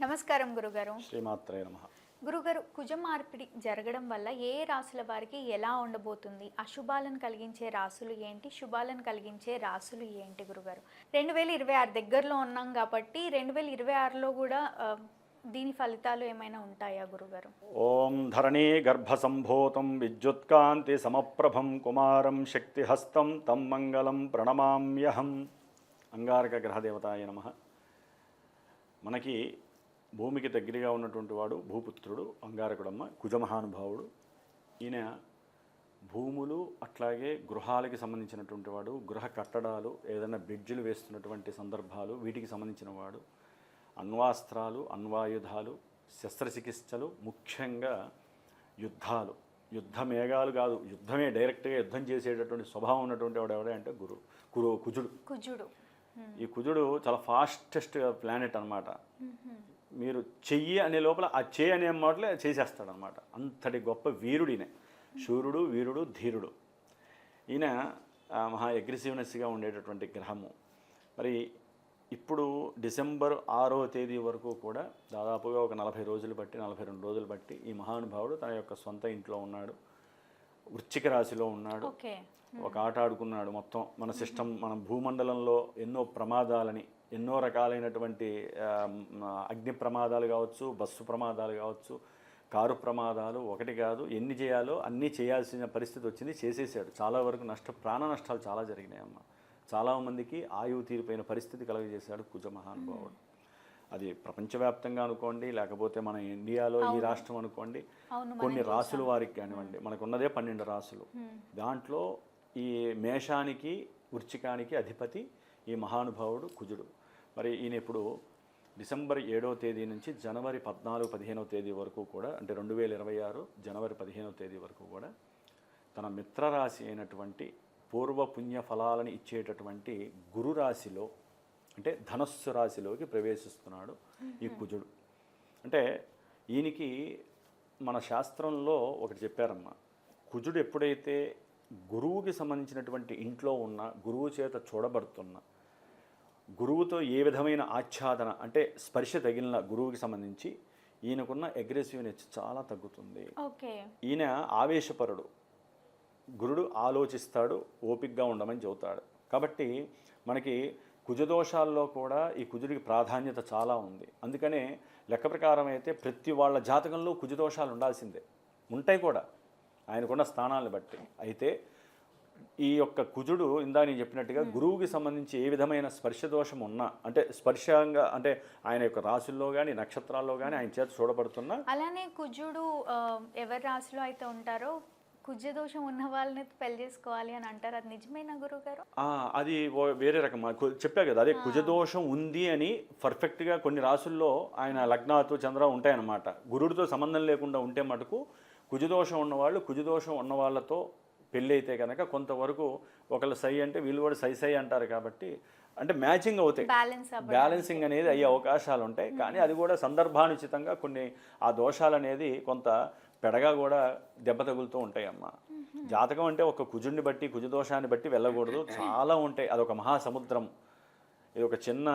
నమస్కారం గురుగారు. శ్రీమాత్రే నమ. గురుగారు కుజ మార్పిడి జరగడం వల్ల ఏ రాసుల వారికి ఎలా ఉండబోతుంది? అశుభాలను కలిగించే రాసులు ఏంటి? శుభాలను కలిగించే రాసులు ఏంటి గురుగారు? రెండు వేల ఇరవై ఆరు దగ్గరలో ఉన్నాం కాబట్టి రెండు వేల ఇరవై ఆరులో కూడా దీని ఫలితాలు ఏమైనా ఉంటాయా గురుగారు? ఓం ధరణీ గర్భసంభూతం విద్యుత్కాంతి సమప్రభం కుమారం శక్తిహస్తం తం మంగళం ప్రణమామ్యహం. అంగారక గ్రహదేవతాయ నమ. మనకి భూమికి దగ్గరగా ఉన్నటువంటి వాడు భూపుత్రుడు అంగారకుడమ్మ కుజమహానుభావుడు. ఈయన భూములు అట్లాగే గృహాలకి సంబంధించినటువంటి వాడు గృహ కట్టడాలు ఏదైనా బ్రిడ్జిలు వేస్తున్నటువంటి సందర్భాలు వీటికి సంబంధించిన వాడు. అణ్వాస్త్రాలు అణ్వాయుధాలు శస్త్రచికిత్సలు ముఖ్యంగా యుద్ధాలు. యుద్ధ మేఘాలు కాదు యుద్ధమే డైరెక్ట్గా యుద్ధం చేసేటటువంటి స్వభావం ఉన్నటువంటి వాడు ఎవడే అంటే గురు కురు కుజుడు. కుజుడు. ఈ కుజుడు చాలా ఫాస్టెస్ట్ ప్లానెట్ అన్నమాట. మీరు చెయ్యి అనే లోపల ఆ చేయి అనే మాటలే చేసేస్తాడు అనమాట అంతటి గొప్ప వీరుడినే. శూరుడు వీరుడు ధీరుడు. ఈయన మహా అగ్రెసివ్నెస్గా ఉండేటటువంటి గ్రహము. మరి ఇప్పుడు డిసెంబర్ ఆరో తేదీ వరకు కూడా దాదాపుగా ఒక నలభై రోజులు బట్టి నలభై రెండు రోజులు బట్టి ఈ మహానుభావుడు తన యొక్క సొంత ఇంట్లో ఉన్నాడు. వృశ్చిక రాశిలో ఉన్నాడు. ఒక ఆట ఆడుకున్నాడు మొత్తం. మన సిస్టమ్ మన భూమండలంలో ఎన్నో ప్రమాదాలని ఎన్నో రకాలైనటువంటి అగ్ని ప్రమాదాలు కావచ్చు బస్సు ప్రమాదాలు కావచ్చు కారు ప్రమాదాలు ఒకటి కాదు ఎన్ని చేయాలో అన్నీ చేయాల్సిన పరిస్థితి వచ్చింది చేసేసాడు. చాలా వరకు నష్ట ప్రాణ నష్టాలు చాలా జరిగినాయి అమ్మ చాలామందికి ఆయువు తీరిపోయిన పరిస్థితి కలుగజేశాడు కుజ మహానుభావుడు అది ప్రపంచవ్యాప్తంగా అనుకోండి లేకపోతే మన ఇండియాలో ఈ రాష్ట్రం అనుకోండి కొన్ని రాసుల వారికి కానివ్వండి మనకు ఉన్నదే పన్నెండు రాసులు. దాంట్లో ఈ మేషానికి వృచ్చికానికి అధిపతి ఈ మహానుభావుడు కుజుడు. మరి ఈయన ఇప్పుడు డిసెంబర్ ఏడవ తేదీ నుంచి జనవరి పద్నాలుగు పదిహేనవ తేదీ వరకు కూడా అంటే రెండు వేల ఇరవై ఆరు జనవరి పదిహేనవ తేదీ వరకు కూడా తన మిత్రరాశి అయినటువంటి పూర్వ పుణ్య ఫలాలను ఇచ్చేటటువంటి గురు రాశిలో అంటే ధనస్సు రాశిలోకి ప్రవేశిస్తున్నాడు ఈ కుజుడు. అంటే ఈయనకి మన శాస్త్రంలో ఒకటి చెప్పారమ్మా కుజుడు ఎప్పుడైతే గురువుకి సంబంధించినటువంటి ఇంట్లో ఉన్న గురువు చేత చూడబడుతున్న గురువుతో ఏ విధమైన ఆచ్ఛాదన అంటే స్పర్శ తగిలిన గురువుకి సంబంధించి ఈయనకున్న అగ్రెసివ్నెస్ చాలా తగ్గుతుంది. ఓకే. ఈయన ఆవేశపరుడు. గురుడు ఆలోచిస్తాడు ఓపికగా ఉండమని చెబుతాడు. కాబట్టి మనకి కుజదోషాల్లో కూడా ఈ కుజుడికి ప్రాధాన్యత చాలా ఉంది. అందుకనే లెక్క ప్రకారం అయితే ప్రతి వాళ్ళ జాతకంలో కుజదోషాలు ఉండాల్సిందే. ఉంటాయి కూడా. ఆయనకున్న స్థానాలను బట్టి. అయితే ఈ యొక్క కుజుడు ఇందా నేను చెప్పినట్టుగా గురువుకి సంబంధించి ఏ విధమైన స్పర్శ దోషం ఉన్నా అంటే స్పర్శంగా అంటే ఆయన యొక్క రాశుల్లో కానీ నక్షత్రాల్లో కానీ ఆయన చేత చూడబడుతున్నా అలానే కుజుడు ఎవరి రాశిలో అయితే ఉంటారో కుజ దోషం ఉన్న వాళ్ళని పెళ్ళి చేసుకోవాలి అని అంటారు. అది నిజమేనా గురుగారు ఆ, అది వేరే రకం. చెప్పా కదా అదే కుజదోషం ఉంది అని పర్ఫెక్ట్గా కొన్ని రాసుల్లో ఆయన లగ్నాతో చంద్ర ఉంటాయన్నమాట. గురుడితో సంబంధం లేకుండా ఉంటే మటుకు కుజదోషం ఉన్నవాళ్ళు కుజదోషం ఉన్న వాళ్ళతో పెళ్ళి అయితే కనుక కొంతవరకు ఒకళ్ళు సై అంటే వీళ్ళు కూడా సై సై అంటారు కాబట్టి అంటే మ్యాచింగ్ అవుతాయి. బ్యాలెన్స్ బ్యాలెన్సింగ్ అనేది అయ్యే అవకాశాలు ఉంటాయి. కానీ అది కూడా సందర్భానుచితంగా కొన్ని ఆ దోషాలు అనేది కొంత పెడగా కూడా దెబ్బ తగులుతూ ఉంటాయి అమ్మ జాతకం అంటే ఒక కుజుడిని బట్టి కుజదోషాన్ని బట్టి వెళ్ళకూడదు. చాలా ఉంటాయి. అదొక మహాసముద్రం. ఇది ఒక చిన్న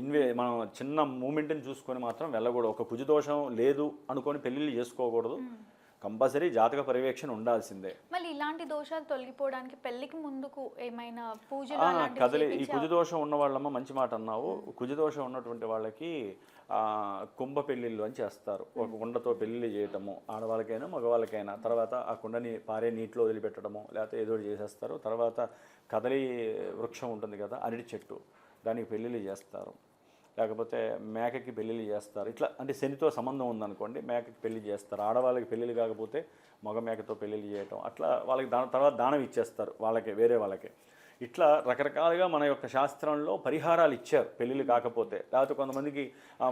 ఇన్వే మనం చిన్న మూమెంట్ని చూసుకొని మాత్రం వెళ్ళకూడదు. ఒక కుజదోషం లేదు అనుకొని పెళ్ళిళ్ళు చేసుకోకూడదు. కంపల్సరీ జాతక పర్యవేక్షణ ఉండాల్సిందే. మళ్ళీ ఇలాంటి దోషాలు తొలగిపోవడానికి పెళ్ళికి ముందుకు ఏమైనా పూజలు అలాంటివి కదలి ఈ చేపించే కుజదోషం ఉన్న వాళ్ళమ్మ మంచి మాట అన్నావు. కుజదోషం ఉన్నటువంటి వాళ్ళకి కుంభ పెళ్ళిళ్ళు అని చేస్తారు. ఒక కుండతో పెళ్ళిళ్ళు చేయటము ఆడవాళ్ళకైనా మగవాళ్ళకైనా. తర్వాత ఆ కుండని పారే నీటిలో వదిలిపెట్టడము లేకపోతే ఏదో చేసేస్తారు. తర్వాత కదలి వృక్షం ఉంటుంది కదా అరటి చెట్టు దానికి పెళ్ళిళ్ళు చేస్తారు. లేకపోతే మేకకి పెళ్ళిళ్ళు చేస్తారు. ఇట్లా అంటే శనితో సంబంధం ఉందనుకోండి మేకకి పెళ్ళి చేస్తారు. ఆడవాళ్ళకి పెళ్ళిళ్ళు కాకపోతే మగ మేకతో పెళ్ళిళ్ళు చేయటం. అట్లా వాళ్ళకి దాని తర్వాత దానం ఇచ్చేస్తారు వాళ్ళకి వేరే వాళ్ళకి. ఇట్లా రకరకాలుగా మన యొక్క శాస్త్రంలో పరిహారాలు ఇచ్చారు పెళ్ళిళ్ళు కాకపోతే. లేకపోతే కొంతమందికి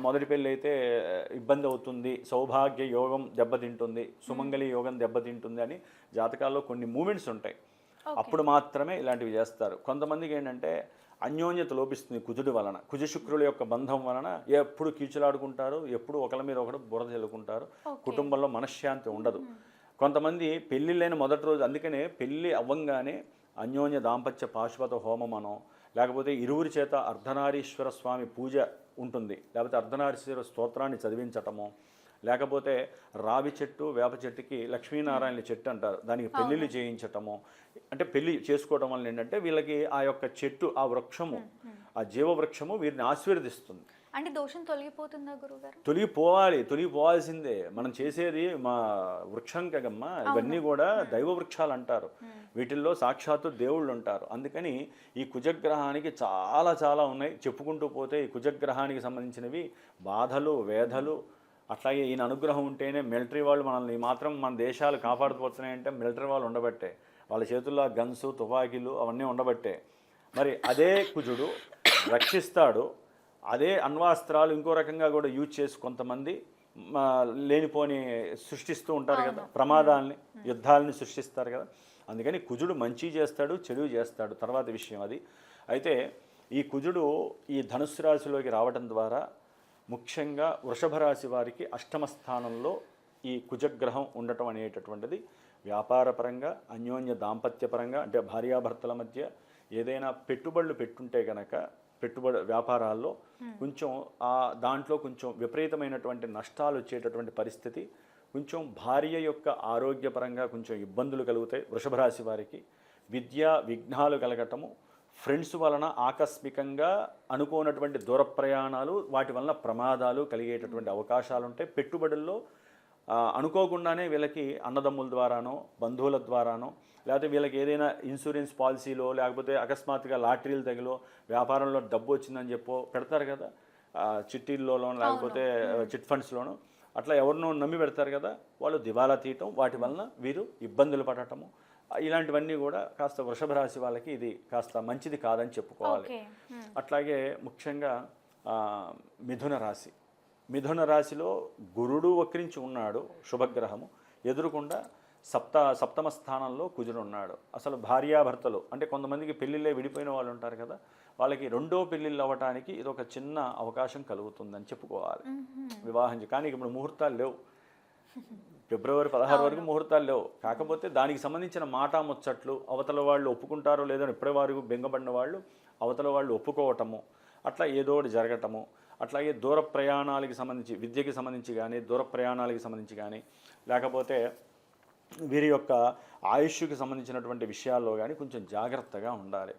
మొదటి పెళ్ళి అయితే ఇబ్బంది అవుతుంది సౌభాగ్య యోగం దెబ్బతింటుంది సుమంగళి యోగం దెబ్బతింటుంది అని జాతకాల్లో కొన్ని మూమెంట్స్ ఉంటాయి. అప్పుడు మాత్రమే ఇలాంటివి చేస్తారు. కొంతమందికి ఏంటంటే అన్యోన్యత లోపిస్తుంది కుజుడి వలన. కుజ శుక్రుల యొక్క బంధం వలన ఎప్పుడు కీచులాడుకుంటారు ఎప్పుడు ఒకరి మీద ఒకరు బురద చల్లుకుంటారు. కుటుంబంలో మనశ్శాంతి ఉండదు. కొంతమంది పెళ్ళిళ్ళైన మొదటి రోజు అందుకనే పెళ్ళి అవ్వంగానే అన్యోన్య దాంపత్య పాశుపత హోమమనో లేకపోతే ఇరువురి చేత అర్ధనారీశ్వర స్వామి పూజ ఉంటుంది. లేకపోతే అర్ధనారీశ్వర స్తోత్రాన్ని చదివించటము లేకపోతే రావి చెట్టు వేప చెట్టుకి లక్ష్మీనారాయణ చెట్టు అంటారు. దానికి పెళ్ళిళ్ళు చేయించటము అంటే పెళ్ళి చేసుకోవడం వల్ల ఏంటంటే వీళ్ళకి ఆ యొక్క చెట్టు ఆ వృక్షము ఆ జీవవృక్షము వీరిని ఆశీర్వదిస్తుంది. అంటే దోషం తొలగిపోతుందా గురుగారు? తొలగిపోవాలి తొలగిపోవాల్సిందే. మనం చేసేది మా వృక్షం కగమ్మ ఇవన్నీ కూడా దైవ వృక్షాలు అంటారు. వీటిల్లో సాక్షాత్తు దేవుళ్ళు ఉంటారు. అందుకని ఈ కుజగ్రహానికి చాలా చాలా ఉన్నాయి. చెప్పుకుంటూ పోతే ఈ కుజగ్రహానికి సంబంధించినవి బాధలు వేధలు. అట్లాగే ఈయన అనుగ్రహం ఉంటేనే మిలిటరీ వాళ్ళు మనల్ని మాత్రం మన దేశాలు కాపాడుతుపోతున్నాయంటే మిలిటరీ వాళ్ళు ఉండబట్టే. వాళ్ళ చేతుల్లో గన్సు తుపాకీలు అవన్నీ ఉండబట్టే. మరి అదే కుజుడు రక్షిస్తాడు. అదే అణ్వాస్త్రాలు ఇంకో రకంగా కూడా యూజ్ చేసి కొంతమంది లేనిపోని సృష్టిస్తూ ఉంటారు కదా ప్రమాదాలని యుద్ధాలని సృష్టిస్తారు కదా. అందుకని కుజుడు మంచి చేస్తాడు చెడు చేస్తాడు తర్వాత విషయం అది. అయితే ఈ కుజుడు ఈ ధనుస్సు రాశిలోకి రావడం ద్వారా ముఖ్యంగా వృషభ రాశి వారికి అష్టమ స్థానంలో ఈ కుజగ్రహం ఉండటం అనేటటువంటిది వ్యాపారపరంగా అన్యోన్య దాంపత్యపరంగా అంటే భార్యాభర్తల మధ్య ఏదైనా పెట్టుబడులు పెట్టుంటే కనుక పెట్టుబడి వ్యాపారాల్లో కొంచెం ఆ దాంట్లో కొంచెం విపరీతమైనటువంటి నష్టాలు వచ్చేటటువంటి పరిస్థితి కొంచెం భార్య యొక్క ఆరోగ్యపరంగా కొంచెం ఇబ్బందులు కలుగుతాయి వృషభ రాశి వారికి. విద్య విఘ్నాలు కలగటము ఫ్రెండ్స్ వలన ఆకస్మికంగా అనుకోనటువంటి దూర ప్రయాణాలు వాటి వలన ప్రమాదాలు కలిగేటటువంటి అవకాశాలు ఉంటాయి పెట్టుబడుల్లో అనుకోకుండానే వీళ్ళకి అన్నదమ్ముల ద్వారానో బంధువుల ద్వారానో లేకపోతే వీళ్ళకి ఏదైనా ఇన్సూరెన్స్ పాలసీలో లేకపోతే అకస్మాత్తుగా లాటరీలు తగిలో వ్యాపారంలో డబ్బు వచ్చిందని చెప్పో పెడతారు కదా. చిట్టీల్లోనో లేకపోతే చిట్ ఫండ్స్లోనో. అట్లా ఎవరినో నమ్మి పెడతారు కదా. వాళ్ళు దివాలా తీయటం వాటి వలన వీరు ఇబ్బందులు పడటము. ఇలాంటివన్నీ కూడా కాస్త వృషభ రాశి వాళ్ళకి ఇది కాస్త మంచిది కాదని చెప్పుకోవాలి. అట్లాగే ముఖ్యంగా మిథున రాశి. మిథున రాశిలో గురుడు వక్రించి ఉన్నాడు శుభగ్రహము. ఎదురుకుండా సప్త సప్తమ స్థానంలో కుజుడు ఉన్నాడు. అసలు భార్యాభర్తలు అంటే కొంతమందికి పెళ్ళిళ్ళే విడిపోయిన వాళ్ళు ఉంటారు కదా వాళ్ళకి రెండో పెళ్ళిళ్ళు అవ్వటానికి ఇది ఒక చిన్న అవకాశం కలుగుతుందని చెప్పుకోవాలి. వివాహం కానీ ఇప్పుడు ముహూర్తాలు లేవు. ఫిబ్రవరి పదహారు వరకు ముహూర్తాలు లేవు. కాకపోతే దానికి సంబంధించిన మాట ముచ్చట్లు అవతల వాళ్ళు ఒప్పుకుంటారో లేదో ఇప్పటి వరకు బెంగపడిన వాళ్ళు అవతల వాళ్ళు ఒప్పుకోవటము అట్లా ఏదో ఒకటి జరగటము అట్లాగే దూర ప్రయాణాలకి సంబంధించి విద్యకి సంబంధించి కానీ దూర ప్రయాణాలకి సంబంధించి కానీ లేకపోతే వీరి యొక్క ఆయుష్కి సంబంధించినటువంటి విషయాల్లో కానీ కొంచెం జాగ్రత్తగా ఉండాలి.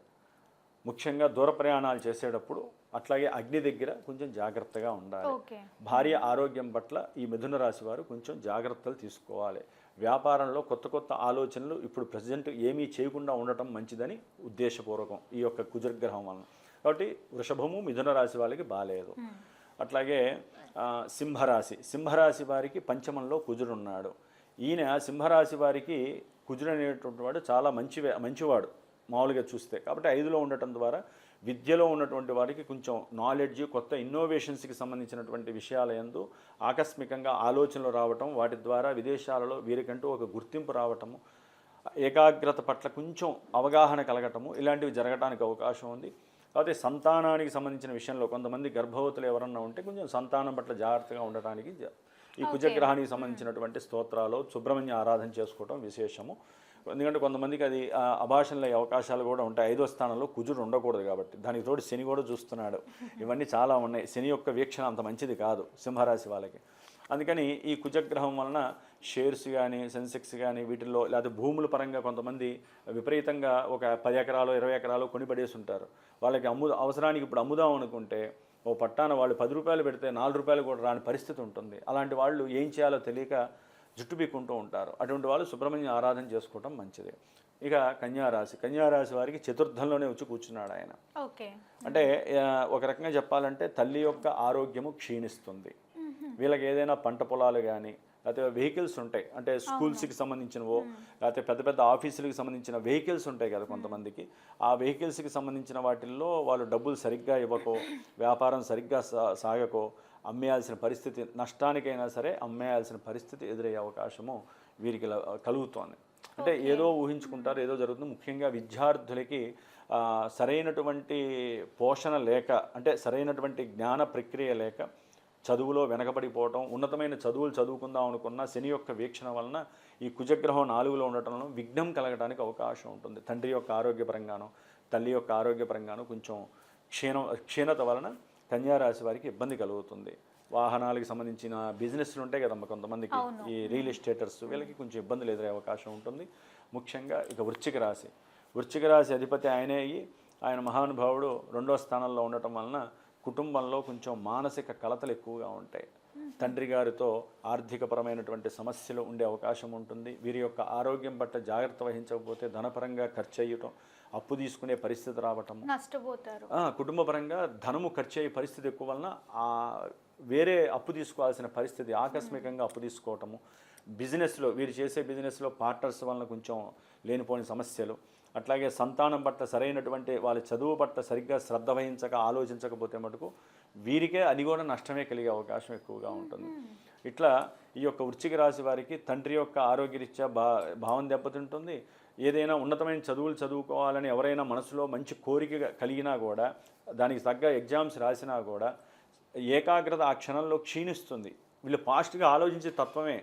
ముఖ్యంగా దూర ప్రయాణాలు చేసేటప్పుడు అట్లాగే అగ్ని దగ్గర కొంచెం జాగ్రత్తగా ఉండాలి. భార్య ఆరోగ్యం పట్ల ఈ మిథున రాశి వారు కొంచెం జాగ్రత్తలు తీసుకోవాలి. వ్యాపారంలో కొత్త కొత్త ఆలోచనలు ఇప్పుడు ప్రజెంట్ ఏమీ చేయకుండా ఉండటం మంచిదని ఉద్దేశపూర్వకం ఈ యొక్క కుజగ్రహం వలన. కాబట్టి వృషభము మిథున రాశి వాళ్ళకి బాగాలేదు అట్లాగే సింహరాశి. సింహరాశి వారికి పంచమంలో కుజుడు ఉన్నాడు ఈయన సింహరాశి వారికి కుజుడు అనేటువంటి వాడు చాలా మంచి మంచివాడు మామూలుగా చూస్తే. కాబట్టి ఐదులో ఉండటం ద్వారా విద్యలో ఉన్నటువంటి వారికి కొంచెం నాలెడ్జ్ కొత్త ఇన్నోవేషన్స్కి సంబంధించినటువంటి విషయాల యందు ఆకస్మికంగా ఆలోచనలు రావటం వాటి ద్వారా విదేశాలలో వీరికంటూ ఒక గుర్తింపు రావటము ఏకాగ్రత పట్ల కొంచెం అవగాహన కలగటము ఇలాంటివి జరగడానికి అవకాశం ఉంది. కాబట్టి సంతానానికి సంబంధించిన విషయంలో కొంతమంది గర్భవతులు ఎవరన్నా ఉంటే కొంచెం సంతానం పట్ల జాగ్రత్తగా ఉండటానికి ఈ కుజగ్రహానికి సంబంధించినటువంటి స్తోత్రాలు సుబ్రహ్మణ్య ఆరాధన చేసుకోవటం విశేషము. ఎందుకంటే కొంతమందికి అది ఆ, అభాషణలు అయ్యే అవకాశాలు కూడా ఉంటాయి. ఐదో స్థానంలో కుజుడు ఉండకూడదు కాబట్టి. దానికి తోడు శని కూడా చూస్తున్నాడు. ఇవన్నీ చాలా ఉన్నాయి. శని యొక్క వీక్షణ అంత మంచిది కాదు సింహరాశి వాళ్ళకి. అందుకని ఈ కుజగ్రహం వలన షేర్స్ కానీ సెన్సెక్స్ కానీ వీటిల్లో లేకపోతే భూముల పరంగా కొంతమంది విపరీతంగా ఒక పది ఎకరాలు ఇరవై ఎకరాలు కొని పడేసి ఉంటారు వాళ్ళకి అమ్ము అవసరానికి ఇప్పుడు అమ్ముదాం అనుకుంటే ఓ పట్టాన వాళ్ళు పది రూపాయలు పెడితే నాలుగు రూపాయలు కూడా రాని పరిస్థితి ఉంటుంది. అలాంటి వాళ్ళు ఏం చేయాలో తెలియక జుట్టు పీక్కుంటూ ఉంటారు. అటువంటి వాళ్ళు సుబ్రహ్మణ్య ఆరాధన చేసుకోవటం మంచిది. ఇక కన్యారాశి కన్యారాశి వారికి చతుర్థంలోనే వచ్చి కూర్చున్నాడు ఆయన. ఓకే. అంటే ఒక రకంగా చెప్పాలంటే తల్లి యొక్క ఆరోగ్యము క్షీణిస్తుంది. వీళ్ళకి ఏదైనా పంట పొలాలు కానీ లేకపోతే వెహికల్స్ ఉంటాయి. అంటే స్కూల్స్కి సంబంధించినవో లేకపోతే పెద్ద పెద్ద ఆఫీసులకు సంబంధించిన వెహికల్స్ ఉంటాయి కదా కొంతమందికి. ఆ వెహికల్స్కి సంబంధించిన వాటిల్లో వాళ్ళు డబ్బులు సరిగ్గా ఇవ్వకో వ్యాపారం సరిగ్గా సాగకో అమ్మేయాల్సిన పరిస్థితి నష్టానికైనా సరే అమ్మేయాల్సిన పరిస్థితి ఎదురయ్యే అవకాశము వీరికి కలుగుతోంది. అంటే ఏదో ఊహించుకుంటారు ఏదో జరుగుతుంది. ముఖ్యంగా విద్యార్థులకి సరైనటువంటి పోషణ లేక అంటే సరైనటువంటి జ్ఞాన ప్రక్రియ లేక చదువులో వెనకబడిపోవటం ఉన్నతమైన చదువులు చదువుకుందాం అనుకున్న శని యొక్క వీక్షణ వలన ఈ కుజగ్రహం నాలుగులో ఉండటంలో విఘ్నం కలగడానికి అవకాశం ఉంటుంది. తండ్రి యొక్క ఆరోగ్యపరంగాను తల్లి యొక్క ఆరోగ్యపరంగాను కొంచెం క్షీణం క్షీణత వలన కన్యారాశి వారికి ఇబ్బంది కలుగుతుంది. వాహనాలకు సంబంధించిన బిజినెస్లు ఉంటాయి కదమ్మా కొంతమందికి. ఈ రియల్ ఎస్టేటర్స్ వీళ్ళకి కొంచెం ఇబ్బందులు ఎదురయ్యే అవకాశం ఉంటుంది. ముఖ్యంగా ఇక వృశ్చిక రాశి. వృశ్చిక రాశి అధిపతి ఆయనే అయ్యి ఆయన మహానుభావుడు రెండో స్థానంలో ఉండటం వలన కుటుంబంలో కొంచెం మానసిక కలతలు ఎక్కువగా ఉంటాయి. తండ్రి గారితో ఆర్థికపరమైనటువంటి సమస్యలు ఉండే అవకాశం ఉంటుంది. వీరి యొక్క ఆరోగ్యం పట్ల జాగ్రత్త వహించకపోతే ధనపరంగా ఖర్చు అయ్యటం అప్పు తీసుకునే పరిస్థితి రావటం. నష్టపోతారు. కుటుంబపరంగా ధనము ఖర్చు అయ్యే పరిస్థితి ఎక్కువ వలన వేరే అప్పు తీసుకోవాల్సిన పరిస్థితి ఆకస్మికంగా అప్పు తీసుకోవటము. బిజినెస్లో వీరు చేసే బిజినెస్లో పార్ట్నర్స్ వలన కొంచెం లేనిపోని సమస్యలు. అట్లాగే సంతానం పట్ల సరైనటువంటి వాళ్ళ చదువు పట్ల సరిగ్గా శ్రద్ధ వహించక ఆలోచించకపోతే మటుకు వీరికే అది కూడా నష్టమే కలిగే అవకాశం ఎక్కువగా ఉంటుంది. ఇట్లా ఈ యొక్క వృశ్చిక రాశి వారికి తండ్రి యొక్క ఆరోగ్యరీత్యా భా భావం దెబ్బతింటుంది. ఏదైనా ఉన్నతమైన చదువులు చదువుకోవాలని ఎవరైనా మనసులో మంచి కోరిక కలిగినా కూడా దానికి తగ్గ ఎగ్జామ్స్ రాసినా కూడా ఏకాగ్రత ఆ క్షణంలో క్షీణిస్తుంది. వీళ్ళు ఫాస్ట్గా ఆలోచించే తత్వమే.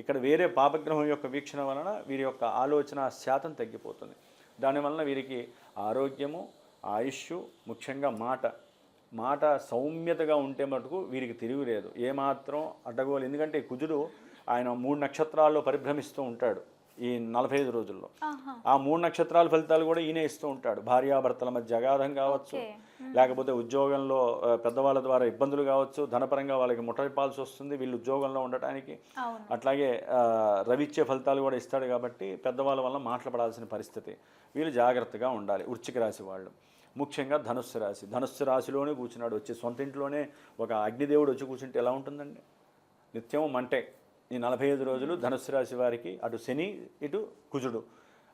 ఇక్కడ వేరే పాపగ్రహం యొక్క వీక్షణ వలన వీరి యొక్క ఆలోచన శాతం తగ్గిపోతుంది. దానివలన వీరికి ఆరోగ్యము ఆయుష్ ముఖ్యంగా మాట. మాట సౌమ్యతగా ఉంటే మటుకు వీరికి తిరుగులేదు ఏమాత్రం అడ్డగోలు. ఎందుకంటే కుజుడు ఆయన మూడు నక్షత్రాల్లో పరిభ్రమిస్తూ ఉంటాడు. ఈ నలభై ఐదు రోజుల్లో ఆ మూడు నక్షత్రాల ఫలితాలు కూడా ఈయనే ఇస్తూ ఉంటాడు. భార్యాభర్తల మధ్య అగాధం కావచ్చు. లేకపోతే ఉద్యోగంలో పెద్దవాళ్ళ ద్వారా ఇబ్బందులు కావచ్చు ధనపరంగా వాళ్ళకి ముట్టడిపాల్సి వస్తుంది వీళ్ళు ఉద్యోగంలో ఉండటానికి. అట్లాగే ఆ, రవి ఇచ్చే ఫలితాలు కూడా ఇస్తాడు కాబట్టి పెద్దవాళ్ళ వల్ల మాట్లాడాల్సిన పరిస్థితి. వీళ్ళు జాగ్రత్తగా ఉండాలి. వృశ్చిక రాశి వాళ్ళు. ముఖ్యంగా ధనుస్సు రాశి. ధనుస్సు రాశిలోనే కూర్చున్నాడు. వచ్చి సొంత ఇంట్లోనే ఒక అగ్నిదేవుడు వచ్చి కూర్చుంటే ఎలా ఉంటుందండి? నిత్యం మంటే. ఈ నలభై ఐదు రోజులు ధనుస్సు రాశి వారికి అటు శని ఇటు కుజుడు.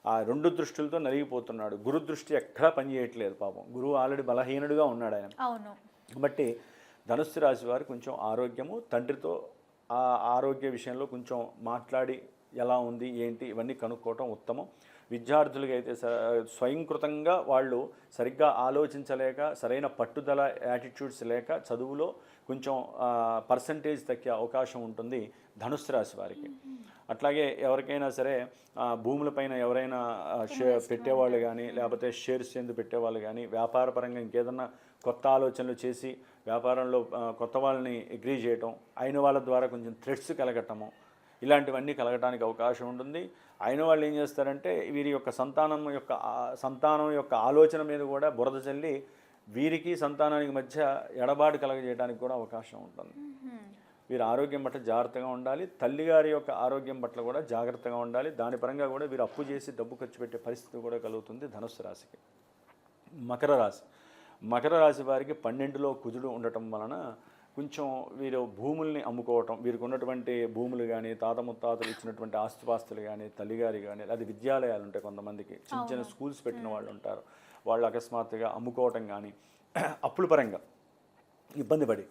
ఆ రెండు దృష్టిలతో నలిగిపోతున్నాడు. గురు దృష్టి ఎక్కడా పనిచేయట్లేదు పాపం. గురువు ఆల్రెడీ బలహీనుడుగా ఉన్నాడు ఆయన. అవును. కాబట్టి ధనుస్సు రాశి వారు కొంచెం ఆరోగ్యము తండ్రితో ఆ ఆరోగ్య విషయంలో కొంచెం మాట్లాడి ఎలా ఉంది ఏంటి ఇవన్నీ కనుక్కోవటం ఉత్తమం. విద్యార్థులకి అయితే స్వయంకృతంగా వాళ్ళు సరిగ్గా ఆలోచించలేక సరైన పట్టుదల యాటిట్యూడ్స్ లేక చదువులో కొంచెం పర్సంటేజ్ తగ్గే అవకాశం ఉంటుంది. ధనుస్సు రాశి వారికి. అట్లాగే ఎవరికైనా సరే భూములపైన ఎవరైనా షే- పెట్టేవాళ్ళు కానీ లేకపోతే షేర్స్ ఎందుకు పెట్టేవాళ్ళు కానీ వ్యాపారపరంగా ఇంకేదన్నా కొత్త ఆలోచనలు చేసి వ్యాపారంలో కొత్త వాళ్ళని అగ్రీ చేయటం అయిన వాళ్ళ ద్వారా కొంచెం థ్రెడ్స్ కలగటము ఇలాంటివన్నీ కలగటానికి అవకాశం ఉంటుంది. అయిన వాళ్ళు ఏం చేస్తారంటే వీరి యొక్క సంతానం యొక్క సంతానం యొక్క ఆలోచన మీద కూడా బురద చల్లి వీరికి సంతానానికి మధ్య ఎడబాటు కలగజేయడానికి కూడా అవకాశం ఉంటుంది. వీరి ఆరోగ్యం పట్ల జాగ్రత్తగా ఉండాలి. తల్లిగారి యొక్క ఆరోగ్యం పట్ల కూడా జాగ్రత్తగా ఉండాలి. దాని పరంగా కూడా వీరు అప్పు చేసి డబ్బు ఖర్చు పెట్టే పరిస్థితి కూడా కలుగుతుంది ధనుస్సు రాశికి. మకర రాశి. మకర రాశి వారికి పన్నెండులో కుజుడు ఉండటం వలన కొంచెం వీరు భూముల్ని అమ్ముకోవటం వీరికి ఉన్నటువంటి భూములు కానీ తాత ముత్తాతలు ఇచ్చినటువంటి ఆస్తుపాస్తులు కానీ తల్లిగారి కానీ అది విద్యాలయాలు ఉంటాయి కొంతమందికి. చిన్న చిన్న స్కూల్స్ పెట్టిన వాళ్ళు ఉంటారు. వాళ్ళు అకస్మాత్తుగా అమ్ముకోవటం కానీ అప్పుల పరంగా ఇబ్బంది పడి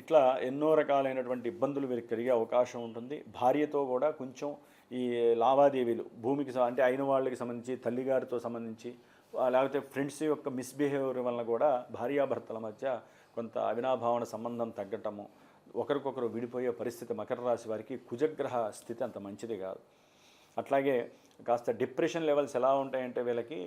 ఇట్లా ఎన్నో రకాలైనటువంటి ఇబ్బందులు వీరికి కలిగే అవకాశం ఉంటుంది. భార్యతో కూడా కొంచెం ఈ లావాదేవీలు భూమికి అంటే అయిన వాళ్ళకి సంబంధించి తల్లిగారితో సంబంధించి లేకపోతే ఫ్రెండ్స్ యొక్క మిస్బిహేవియర్ వలన కూడా భార్యాభర్తల మధ్య కొంత అవినాభావన సంబంధం తగ్గటము ఒకరికొకరు విడిపోయే పరిస్థితి మకర రాశి వారికి కుజగ్రహ స్థితి అంత మంచిది కాదు. అట్లాగే కాస్త డిప్రెషన్ లెవెల్స్ ఎలా ఉంటాయంటే వీళ్ళకి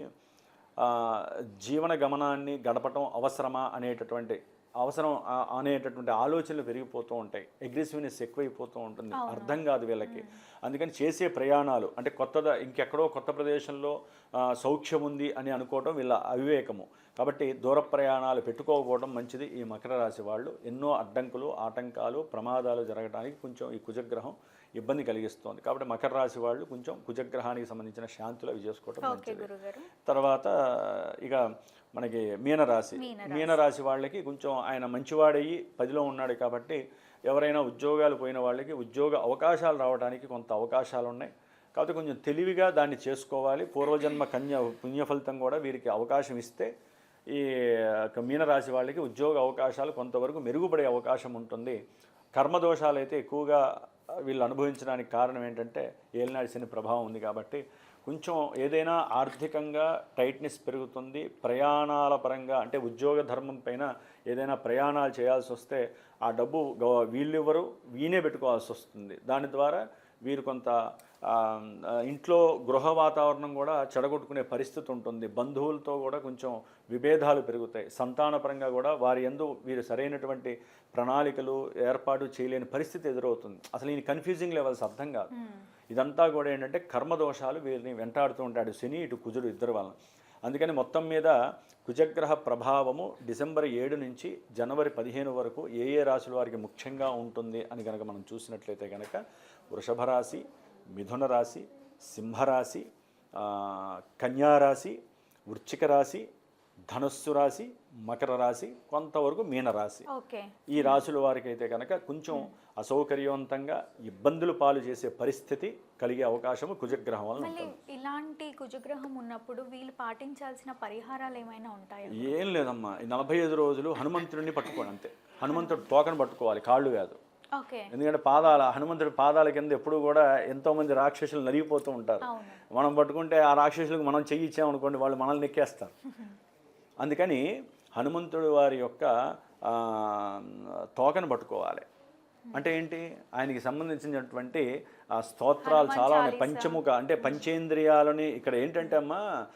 జీవన గమనాన్ని గడపటం అవసరమా అనేటటువంటి అవసరం అనేటటువంటి ఆలోచనలు పెరిగిపోతూ ఉంటాయి. అగ్రెసివ్నెస్ ఎక్కువైపోతూ ఉంటుంది. అర్థం కాదు వీళ్ళకి. అందుకని చేసే ప్రయాణాలు అంటే కొత్తద ఇంకెక్కడో కొత్త ప్రదేశంలో సౌఖ్యం ఉంది అని అనుకోవటం వీళ్ళ అవివేకము. కాబట్టి దూర ప్రయాణాలు పెట్టుకోకపోవడం మంచిది. ఈ మకర రాశి వాళ్ళు ఎన్నో అడ్డంకులు ఆటంకాలు ప్రమాదాలు జరగడానికి కొంచెం ఈ కుజగ్రహం ఇబ్బంది కలిగిస్తోంది. కాబట్టి మకర రాశి వాళ్ళు కొంచెం కుజగ్రహానికి సంబంధించిన శాంతులు అవి చేసుకోవడం ఓకే మంచిది. తర్వాత ఇక మనకి మీనరాశి. మీనరాశి. వాళ్ళకి కొంచెం ఆయన మంచివాడయ్యి పదిలో ఉన్నాడు కాబట్టి ఎవరైనా ఉద్యోగాలు పోయిన వాళ్ళకి ఉద్యోగ అవకాశాలు రావడానికి కొంత అవకాశాలు ఉన్నాయి కాబట్టి కొంచెం తెలివిగా దాన్ని చేసుకోవాలి. పూర్వజన్మ కన్య పుణ్య ఫలితం కూడా వీరికి అవకాశం ఇస్తే ఈ యొక్క మీనరాశి వాళ్ళకి ఉద్యోగ అవకాశాలు కొంతవరకు మెరుగుపడే అవకాశం ఉంటుంది. కర్మదోషాలు అయితే ఎక్కువగా వీళ్ళు అనుభవించడానికి కారణం ఏంటంటే ఏలినాడి శని ప్రభావం ఉంది కాబట్టి కొంచెం ఏదైనా ఆర్థికంగా టైట్నెస్ పెరుగుతుంది ప్రయాణాల పరంగా అంటే ఉద్యోగ ధర్మం పైన ఏదైనా ప్రయాణాలు చేయాల్సి వస్తే ఆ డబ్బు గ వీళ్ళెవరు? వీనే పెట్టుకోవాల్సి వస్తుంది. దాని ద్వారా వీరు కొంత ఇంట్లో గృహ వాతావరణం కూడా చెడగొట్టుకునే పరిస్థితి ఉంటుంది. బంధువులతో కూడా కొంచెం విభేదాలు పెరుగుతాయి. సంతానపరంగా కూడా వారి ఎందు వీరు సరైనటువంటి ప్రణాళికలు ఏర్పాటు చేయలేని పరిస్థితి ఎదురవుతుంది. అసలు ఈ కన్ఫ్యూజింగ్ లెవెల్స్ అర్థం కాదు. ఇదంతా కూడా ఏంటంటే కర్మదోషాలు వీరిని వెంటాడుతూ ఉంటాడు శని ఇటు కుజుడు ఇద్దరు వలన. అందుకని మొత్తం మీద కుజగ్రహ ప్రభావము డిసెంబర్ ఏడు నుంచి జనవరి పదిహేను వరకు ఏ ఏ రాశుల వారికి ముఖ్యంగా ఉంటుంది అని కనుక మనం చూసినట్లయితే కనుక వృషభ రాశి మిథున రాశి సింహరాశి ఆ, కన్యా రాశి వృశ్చిక రాశి ధనుస్సు రాశి మకర రాశి కొంతవరకు మీనరాశి ఓకే. ఈ రాశుల వారికి అయితే కనుక కొంచెం అసౌకర్యవంతంగా ఇబ్బందులు పాలు చేసే పరిస్థితి కలిగే అవకాశము కుజగ్రహం ఉంటుంది. ఇలాంటి కుజగ్రహం ఉన్నప్పుడు వీళ్ళు పాటించాల్సిన పరిహారాలు ఏమైనా ఉంటాయా? ఏం లేదమ్మా. ఈ నలభై ఐదు రోజులు హనుమంతుడిని పట్టుకోండి అంతే. హనుమంతుడు తోకను పట్టుకోవాలి కాళ్ళు కాదు. ఎందుకంటే పాదాల హనుమంతుడి పాదాల కింద ఎప్పుడు కూడా ఎంతోమంది రాక్షసులు నలిగిపోతూ ఉంటారు. మనం పట్టుకుంటే ఆ రాక్షసులకు మనం చెయ్యి ఇచ్చామనుకోండి వాళ్ళు మనల్ని నెక్కేస్తారు. అందుకని హనుమంతుడి వారి యొక్క తోకను పట్టుకోవాలి. అంటే ఏంటి? ఆయనకి సంబంధించినటువంటి ఆ స్తోత్రాలు చాలా ఉన్నాయి. పంచముఖ అంటే పంచేంద్రియాలని ఇక్కడ ఏంటంటే అమ్మా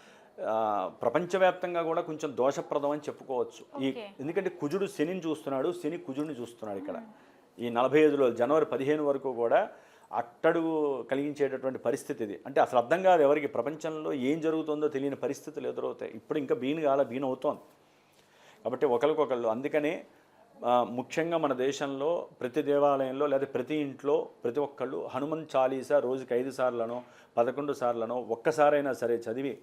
ప్రపంచవ్యాప్తంగా కూడా కొంచెం దోషప్రదం అని చెప్పుకోవచ్చు. ఈ. ఎందుకంటే కుజుడు శనిని చూస్తున్నాడు శని కుజుడిని చూస్తున్నాడు ఇక్కడ. ఈ నలభై ఐదులో జనవరి పదిహేను వరకు కూడా అట్టడుగు కలిగించేటటువంటి పరిస్థితి ఇది. అంటే అసలు అర్థం కాదు ఎవరికి ప్రపంచంలో ఏం జరుగుతుందో తెలియని పరిస్థితులు ఎదురవుతాయి. ఇప్పుడు ఇంకా బీన్ కాల బీన్ అవుతోంది. కాబట్టి ఒకరికొకళ్ళు అందుకనే ముఖ్యంగా మన దేశంలో ప్రతి దేవాలయంలో లేదా ప్రతి ఇంట్లో ప్రతి ఒక్కళ్ళు హనుమన్ చాలీసా రోజుకి ఐదు సార్లనో పదకొండు సార్లనో ఒక్కసారైనా సరే చదివి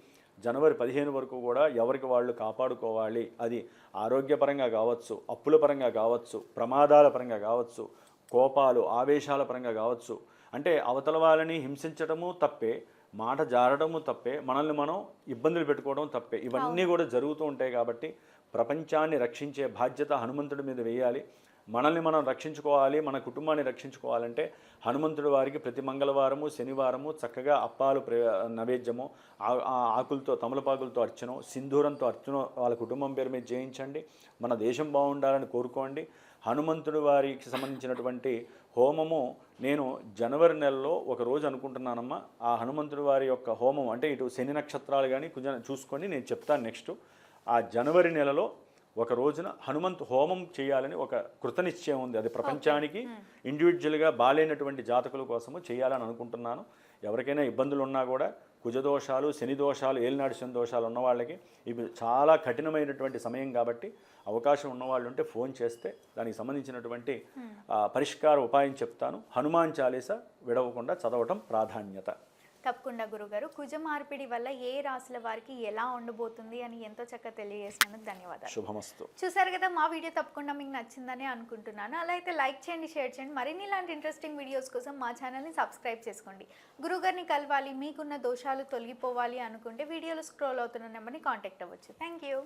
జనవరి పదిహేను వరకు కూడా ఎవరికి వాళ్ళు కాపాడుకోవాలి అది ఆరోగ్యపరంగా కావచ్చు అప్పుల పరంగా కావచ్చు ప్రమాదాల పరంగా కావచ్చు కోపాలు ఆవేశాల పరంగా కావచ్చు. అంటే అవతల వాళ్ళని హింసించడము తప్పే మాట జారడము తప్పే మనల్ని మనం ఇబ్బందులు పెట్టుకోవడం తప్పే. ఇవన్నీ కూడా జరుగుతూ ఉంటాయి కాబట్టి ప్రపంచాన్ని రక్షించే బాధ్యత హనుమంతుడి మీద వేయాలి. మనల్ని మనం రక్షించుకోవాలి మన కుటుంబాన్ని రక్షించుకోవాలంటే హనుమంతుడి వారికి ప్రతి మంగళవారము శనివారము చక్కగా అప్పాలు నైవేద్యము ఆ- ఆ ఆకులతో తమలపాకులతో అర్చనం సింధూరంతో అర్చన వాళ్ళ కుటుంబం పేరు మీద చేయించండి మన దేశం బాగుండాలని కోరుకోండి. హనుమంతుడి వారికి సంబంధించినటువంటి హోమము నేను జనవరి నెలలో ఒక రోజు అనుకుంటున్నానమ్మా. ఆ హనుమంతుడి వారి యొక్క హోమం అంటే ఇటు శని నక్షత్రాలు కానీ కుజ చూసుకొని నేను చెప్తాను నెక్స్ట్. ఆ జనవరి నెలలో ఒక రోజున హనుమంత్ హోమం చేయాలని ఒక కృతనిశ్చయం ఉంది. అది ప్రపంచానికి ఇండివిజువల్గా బాలేనటువంటి జాతకుల కోసము చేయాలని అనుకుంటున్నాను. ఎవరికైనా ఇబ్బందులు ఉన్నా కూడా కుజదోషాలు శని దోషాలు ఏలినాడు శని దోషాలు ఉన్న వాళ్ళకి ఇవి చాలా కఠినమైనటువంటి సమయం కాబట్టి అవకాశం ఉన్నవాళ్ళు ఉంటే ఫోన్ చేస్తే దానికి సంబంధించినటువంటి పరిష్కార ఉపాయం చెప్తాను. హనుమాన్ చాలీసా విడవకుండా చదవటం ప్రాధాన్యత. తప్పకుండా గురుగారు. కుజ మార్పిడి వల్ల ఏ రాశుల వారికి ఎలా ఉండబోతుంది అని ఎంతో చక్కగా తెలియజేసినందుకు ధన్యవాదాలు. శుభమస్తు. చూసారు కదా మా వీడియో తప్పకుండా మీకు నచ్చిందని అనుకుంటున్నాను. అలా అయితే లైక్ చేయండి షేర్ చేయండి. మరిన్ని ఇలాంటి ఇంట్రెస్టింగ్ వీడియోస్ కోసం మా ఛానల్ని సబ్స్క్రైబ్ చేసుకోండి. గురుగారిని కలవాలి మీకున్న దోషాలు తొలగిపోవాలి అనుకుంటే వీడియోలో స్క్రోల్ అవుతున్న నెంబర్ని కాంటాక్ట్ అవ్వచ్చు. Thank you